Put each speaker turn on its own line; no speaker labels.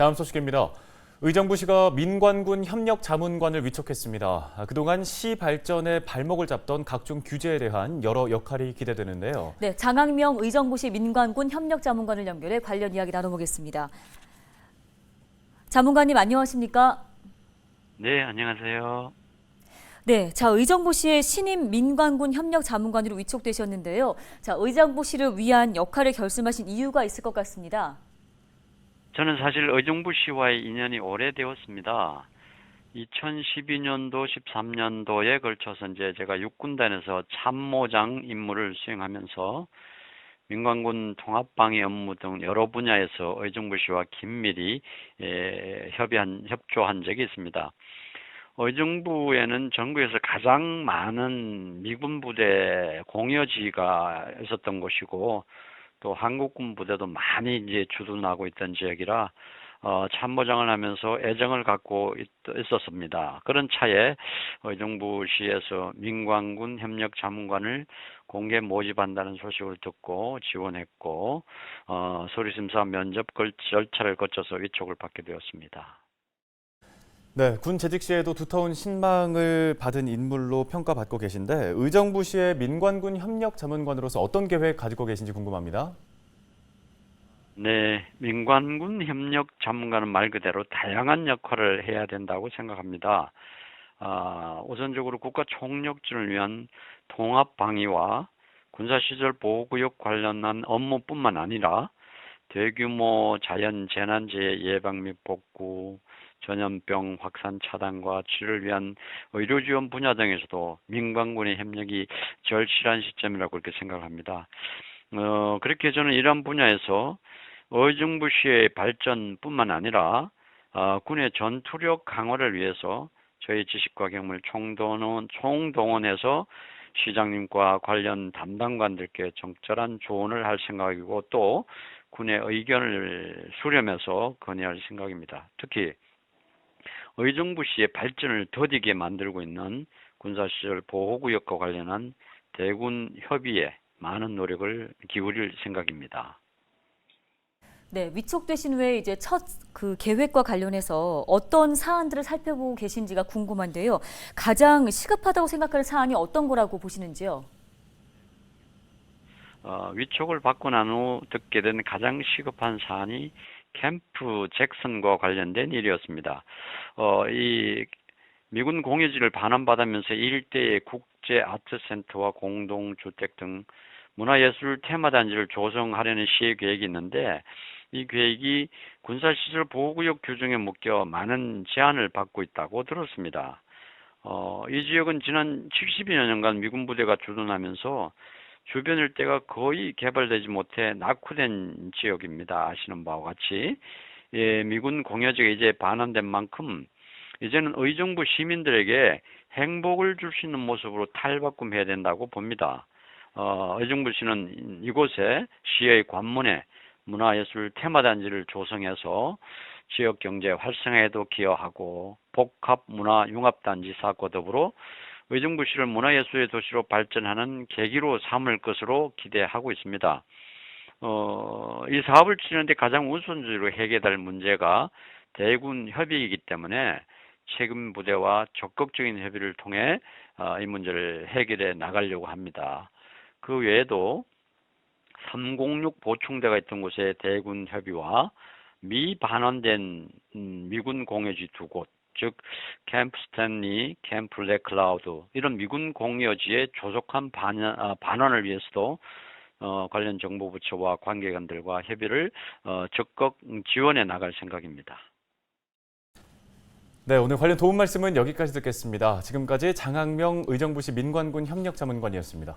다음 소식입니다. 의정부시가 민관군 협력 자문관을 위촉했습니다. 아, 그동안 시 발전에 발목을 잡던 각종 규제에 대한 여러 역할이 기대되는데요.
네, 장학명 의정부시 민관군 협력 자문관을 연결해 관련 이야기 나눠보겠습니다. 자문관님 안녕하십니까?
네, 안녕하세요.
네, 자 의정부시의 신임 민관군 협력 자문관으로 위촉되셨는데요. 자 의정부시를 위한 역할을 결심하신 이유가 있을 것 같습니다.
저는 사실 의정부 시와의 인연이 오래되었습니다. 2012년도, 13년도에 걸쳐서 이제 제가 육군단에서 참모장 임무를 수행하면서 민관군 통합방위 업무 등 여러 분야에서 의정부 시와 긴밀히 에, 협의한 협조한 적이 있습니다. 의정부에는 전국에서 가장 많은 미군 부대 공여지가 있었던 곳이고 또 한국군 부대도 많이 이제 주둔하고 있던 지역이라 어, 참모장을 하면서 애정을 갖고 있, 있었습니다. 그런 차에 의정부시에서 민관군 협력 자문관을 공개 모집한다는 소식을 듣고 지원했고 어, 서류심사 면접 걸- 절차를 거쳐서 위촉을 받게 되었습니다.
네, 군 재직 시에도 두터운 신망을 받은 인물로 평가받고 계신데 의정부 시의 민관군 협력 자문관으로서 어떤 계획 가지고 계신지 궁금합니다.
네, 민관군 협력 자문관은 말 그대로 다양한 역할을 해야 된다고 생각합니다. 아, 우선적으로 국가 총력진을 위한 통합 방위와 군사시설 보호구역 관련한 업무뿐만 아니라 대규모 자연 재난재해 예방 및 복구, 전염병 확산 차단과 치료를 위한 의료 지원 분야 등에서도 민관군의 협력이 절실한 시점이라고 그렇게 생각합니다. 어, 그렇게 저는 이러한 분야에서 의정부시의 발전뿐만 아니라 어, 군의 전투력 강화를 위해서 저희 지식과 경험을 총동원, 총동원해서 시장님과 관련 담당관들께 적절한 조언을 할 생각이고 또 군의 의견을 수렴해서 건의할 생각입니다. 특히 의정부시의 발전을 더디게 만들고 있는 군사시설 보호구역과 관련한 대군 협의에 많은 노력을 기울일 생각입니다.
네, 위촉되신 후에 이제 첫 그 계획과 관련해서 어떤 사안들을 살펴보고 계신지가 궁금한데요. 가장 시급하다고 생각하는 사안이 어떤 거라고 보시는지요?
어, 위촉을 받고 난 후 듣게 된 가장 시급한 사안이 캠프 잭슨과 관련된 일이었습니다. 어, 이 미군 공여지를 반환받으면서 일대의 국제 아트센터와 공동주택 등 문화예술 테마단지를 조성하려는 시의 계획이 있는데 이 계획이 군사시설 보호구역 규정에 묶여 많은 제한을 받고 있다고 들었습니다. 어, 이 지역은 지난 70여 년간 미군 부대가 주둔하면서 주변 일대가 거의 개발되지 못해 낙후된 지역입니다. 아시는 바와 같이 예, 미군 공여지가 이제 반환된 만큼 이제는 의정부 시민들에게 행복을 줄 수 있는 모습으로 탈바꿈해야 된다고 봅니다. 어, 의정부시는 이곳에 시의 관문에 문화예술 테마단지를 조성해서 지역 경제 활성화에도 기여하고 복합 문화 융합단지 사업과 더불어 의정부시를 문화예술의 도시로 발전하는 계기로 삼을 것으로 기대하고 있습니다. 어, 이 사업을 추진하는데 가장 우선적으로 해결될 문제가 대군 협의이기 때문에 책임 부대와 적극적인 협의를 통해 어, 이 문제를 해결해 나가려고 합니다. 그 외에도 306 보충대가 있던 곳의 대군 협의와 미반환된 음, 미군 공여지 두 곳, 즉 캠프 스탠리, 캠프 레클라우드 이런 미군 공여지의 조속한 반환, 아, 반환 을 위해서도 어, 관련 정보부처와 관계관들과 협의를 어, 적극 지원해 나갈 생각입니다.
네, 오늘 관련 도움 말씀은 여기까지 듣겠습니다. 지금까지 장학명 의정부시 민관군 협력 자문관이었습니다.